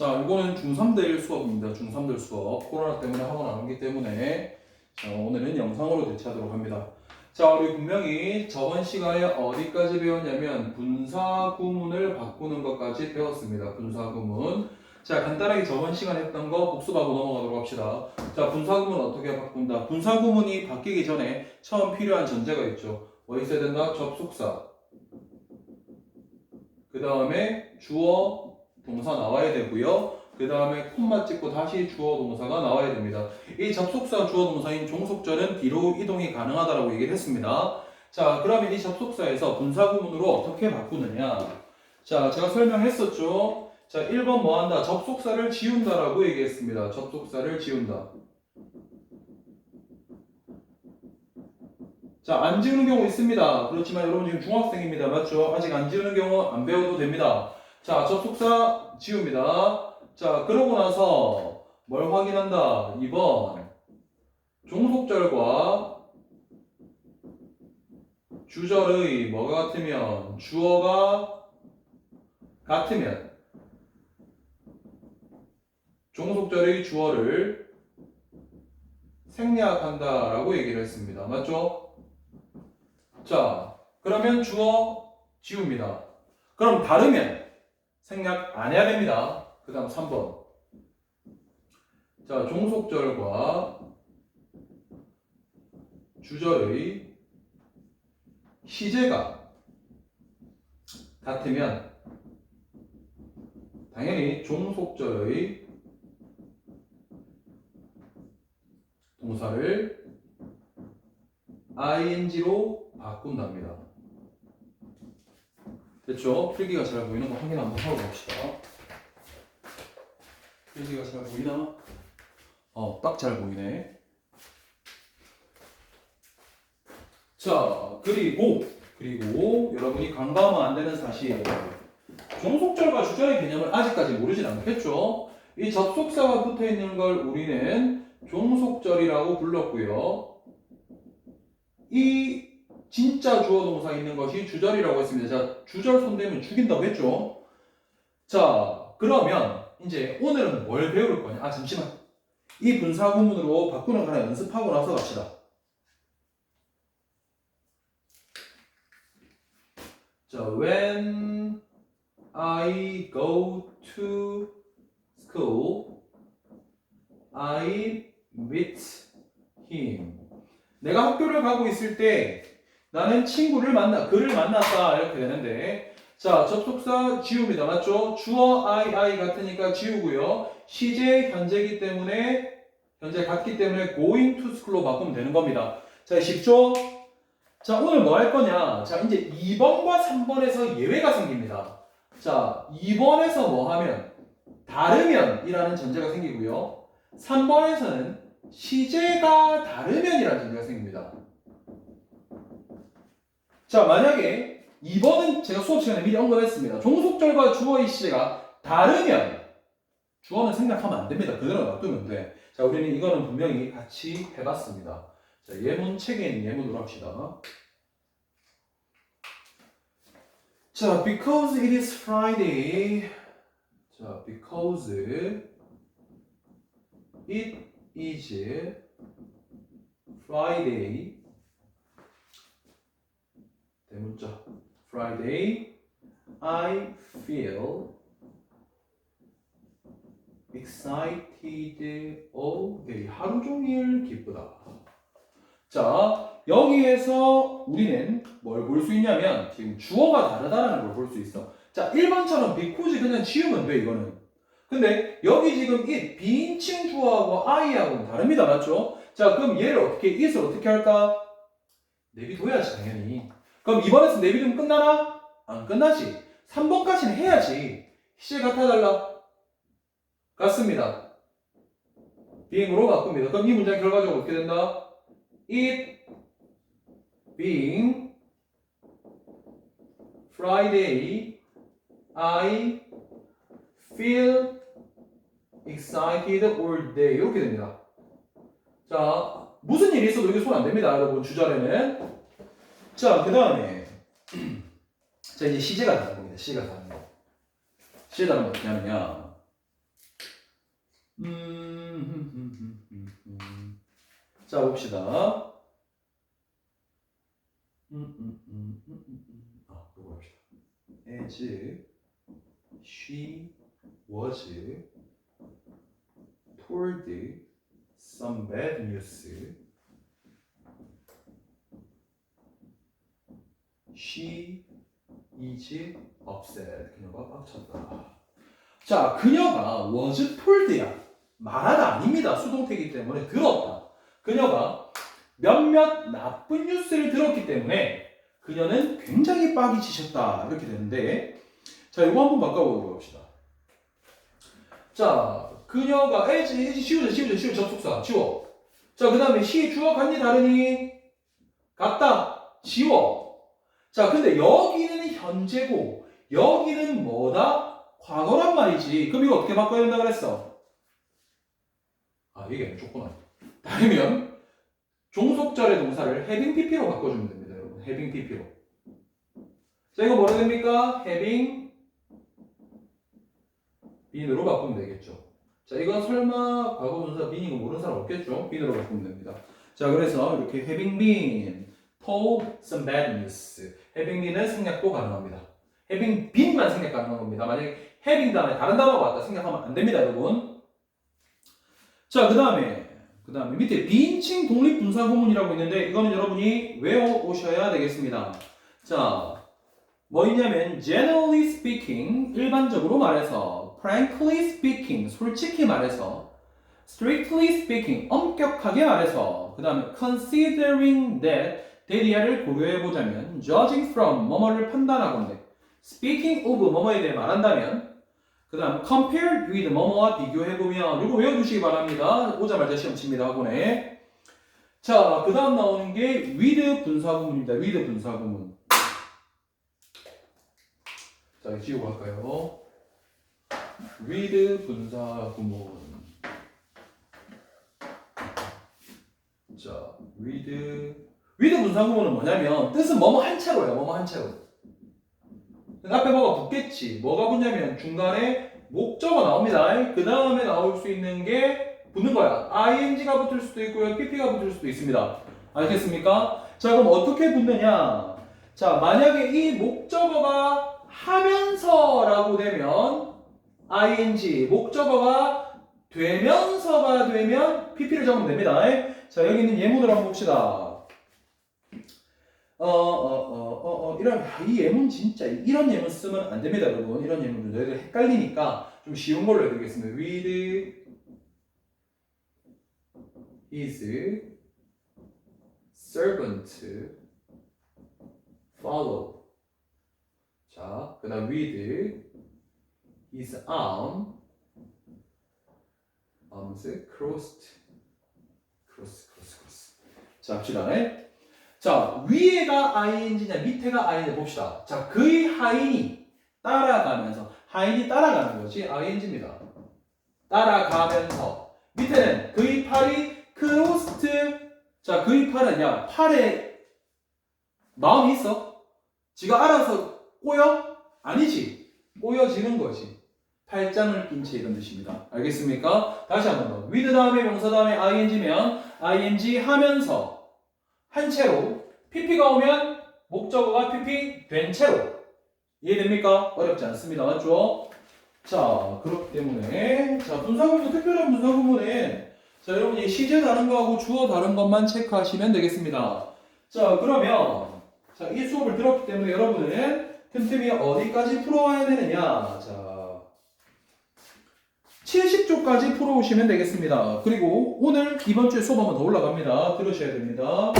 자, 이거는 중3들 수업입니다. 중3들 수업. 코로나 때문에 학원 안 오기 때문에 자, 오늘은 영상으로 대체하도록 합니다. 자, 우리 분명히 저번 시간에 어디까지 배웠냐면 분사 구문을 바꾸는 것까지 배웠습니다. 분사 구문. 자, 간단하게 저번 시간에 했던 거 복습하고 넘어가도록 합시다. 자, 분사 구문 어떻게 바꾼다? 분사 구문이 바뀌기 전에 처음 필요한 전제가 있죠. 뭐 있어야 된다? 접속사. 그 다음에 주어, 동사 나와야 되고요. 그 다음에 콤마 찍고 다시 주어 동사가 나와야 됩니다. 이 접속사 주어 동사인 종속절은 뒤로 이동이 가능하다라고 얘기를 했습니다. 자, 그러면 이 접속사에서 분사 구문으로 어떻게 바꾸느냐? 자, 제가 설명했었죠. 자, 1번 뭐 한다? 접속사를 지운다라고 얘기했습니다. 접속사를 지운다. 자, 안 지우는 경우 있습니다. 그렇지만 여러분 지금 중학생입니다. 맞죠? 아직 안 지우는 경우 안 배워도 됩니다. 자, 접속사 지웁니다. 자, 그러고 나서 뭘 확인한다? 2번. 종속절과 주절의 뭐가 같으면 주어가 같으면 종속절의 주어를 생략한다라고 얘기를 했습니다. 맞죠? 자, 그러면 주어 지웁니다. 그럼 다르면 생략 안 해야 됩니다. 그 다음 3번. 자, 종속절과 주절의 시제가 같으면 당연히 종속절의 동사를 ing로 바꾼답니다. 됐죠? 필기가 잘 보이는 거 확인 한번 하고 갑시다. 필기가 잘 보이나? 어, 딱 잘 보이네. 자, 그리고, 그리고 여러분이 간과하면 안 되는 사실. 종속절과 주절의 개념을 아직까지 모르진 않겠죠? 이 접속사가 붙어 있는 걸 우리는 종속절이라고 불렀고요. 이 진짜 주어 동사 있는 것이 주절이라고 했습니다. 자, 주절 손대면 죽인다고 했죠? 자, 그러면 이제 오늘은 뭘 배울 거냐? 아, 잠시만. 이 분사 구문으로 바꾸는 거 하나 연습하고 나서 갑시다. 자, when I go to school, I meet him. 내가 학교를 가고 있을 때 나는 친구를 만나, 그를 만났다. 이렇게 되는데. 자 접속사 지웁니다. 맞죠? 주어 I, I 같으니까 지우고요. 시제 현재기 때문에 현재 같기 때문에 going to school로 바꾸면 되는 겁니다. 자 쉽죠? 자 오늘 뭐 할 거냐? 자 이제 2번과 3번에서 예외가 생깁니다. 자 2번에서 뭐 하면 다르면 이라는 전제가 생기고요. 3번에서는 시제가 다르면이라는 전제가 생깁니다. 자, 만약에 2번은 제가 수업 시간에 미리 언급했습니다. 종속절과 주어의 시제가 다르면 주어는 생략하면 안 됩니다. 그대로 놔두면 돼. 자, 우리는 이거는 분명히 같이 해봤습니다. 자, 예문 책에 있는 예문으로 합시다. 자, because it is Friday. 자, because it is Friday. 대문자. Friday. I feel excited all day. 하루 종일 기쁘다. 자, 여기에서 우리는 뭘 볼 수 있냐면 지금 주어가 다르다는 걸 볼 수 있어. 자, 1번처럼 because 그냥 지우면 돼, 이거는. 근데 여기 지금 이 비인칭 주어하고 I하고는 다릅니다. 맞죠? 자, 그럼 얘를 어떻게, it을 어떻게 할까? 내비둬야지, 당연히. 그럼 이번에서 내비두면 끝나나? 안 끝나지. 3번까지는 해야지. 시제 같아달라. 같습니다. being으로 바꿉니다. 그럼 이 문장 결과적으로 어떻게 된다? it being Friday, I feel excited all day 이렇게 됩니다. 자, 무슨 일이 있어도 여기 손안 됩니다, 여러분 주절에는. 자, 그 다음에. 자, 이제 시제가 다른 겁니다. 시가 나는 거. 시제가 나는 거 어떻게 하느냐. 자, 봅시다. 음, 음, 음, 음, 음. 아, 그거 봅시다. as, she was told some bad news She is upset. 그녀가 빡쳤다. 자, 그녀가 was told야. 말하다 아닙니다. 수동태이기 때문에 들었다. 그녀가 몇몇 나쁜 뉴스를 들었기 때문에 그녀는 굉장히 빡이 지셨다. 이렇게 되는데 자, 이거 한번 바꿔보고 봅시다. 자, 그녀가 as, as 씌우자, 씌우자, 씌우자, 접속사, 지워. 자, 그 다음에 she 주어 같니, 다르니? 같다, 지워. 자, 근데 여기는 현재고, 여기는 뭐다? 과거란 말이지. 그럼 이거 어떻게 바꿔야 된다 그랬어? 아, 이게 안 좋구나. 다르면, 종속절의 동사를 having pp로 바꿔주면 됩니다, 여러분. having pp로. 자, 이거 뭐라 됩니까? having been으로 바꾸면 되겠죠. 자, 이건 설마 과거 분사 been인 거 모르는 사람 없겠죠? been으로 바꾸면 됩니다. 자, 그래서 이렇게 having been told some bad news. Been은 생략도 가능합니다. having been만 생략 가능한 겁니다. 만약에 having 다음에 다른 단어가 왔다 생략하면 안 됩니다, 여러분. 자, 그 다음에 그 다음에 밑에 비인칭 독립 분사 구문이라고 있는데 이거는 여러분이 외워 오셔야 되겠습니다. 자, 뭐 있냐면 generally speaking 일반적으로 말해서 frankly speaking 솔직히 말해서 strictly speaking 엄격하게 말해서 그 다음에 considering that 대리아를 고려해 보자면 judging from 뭐뭐를 판단하건대 speaking of 뭐뭐에 대해 말한다면 그 다음 compared with 뭐뭐와 비교해 보면 이거 외워두시기 바랍니다 오자마자 시험 칩니다 학원에 자 그 다음 나오는 게 with 분사구문입니다 with 분사구문 자, 지우고 갈까요? with 분사 구문. 자, with with 분사 구문은 뭐냐면 뜻은 뭐뭐 한 채로예요. 뭐뭐 한 채로. 앞에 뭐가 붙겠지. 뭐가 붙냐면 중간에 목적어 나옵니다. 그 다음에 나올 수 있는 게 붙는 거야. ing가 붙을 수도 있고요. pp가 붙을 수도 있습니다. 알겠습니까? 자, 그럼 어떻게 붙느냐? 자, 만약에 이 목적어가 하면서라고 되면 ing 목적어가 되면서가 되면 pp를 적으면 됩니다. 자 여기 있는 예문을 한번 봅시다. 어어어어 어, 이런 이 예문 진짜 이런 예문 쓰면 안 됩니다, 여러분. 이런 예문들 너희들 헷갈리니까 좀 쉬운 걸로 해드리겠습니다. with his servant follow 자, 그 다음 with his arm arms crossed cross cross cross 자, 합시다. 자, 위에가 ing냐 밑에가 ing냐 봅시다. 자, 그의 하인이 따라가면서 하인이 따라가는 것이 ing입니다. 따라가면서 밑에는 그의 팔이 crossed 자, 그의 팔은 야 팔에 마음이 있어? 지가 알아서 꼬여? 아니지. 꼬여지는 거지. 팔짱을 낀 채 이런 뜻입니다. 알겠습니까? 다시 한 번 더. with 다음에 명사 다음에 ing면 ing 하면서 한 채로 pp가 오면 목적어가 pp 된 채로 이해됩니까? 어렵지 않습니다. 맞죠? 자, 그렇기 때문에 자, 분사구문 특별한 분사구문에 자, 여러분이 시제 다른 거하고 주어 다른 것만 체크하시면 되겠습니다. 자, 그러면 자, 이 수업을 들었기 때문에 여러분은 틈틈이 어디까지 풀어와야 되느냐? 자, 70조까지 풀어오시면 되겠습니다. 그리고 오늘 이번 주에 수업 한번 더 올라갑니다. 들으셔야 됩니다.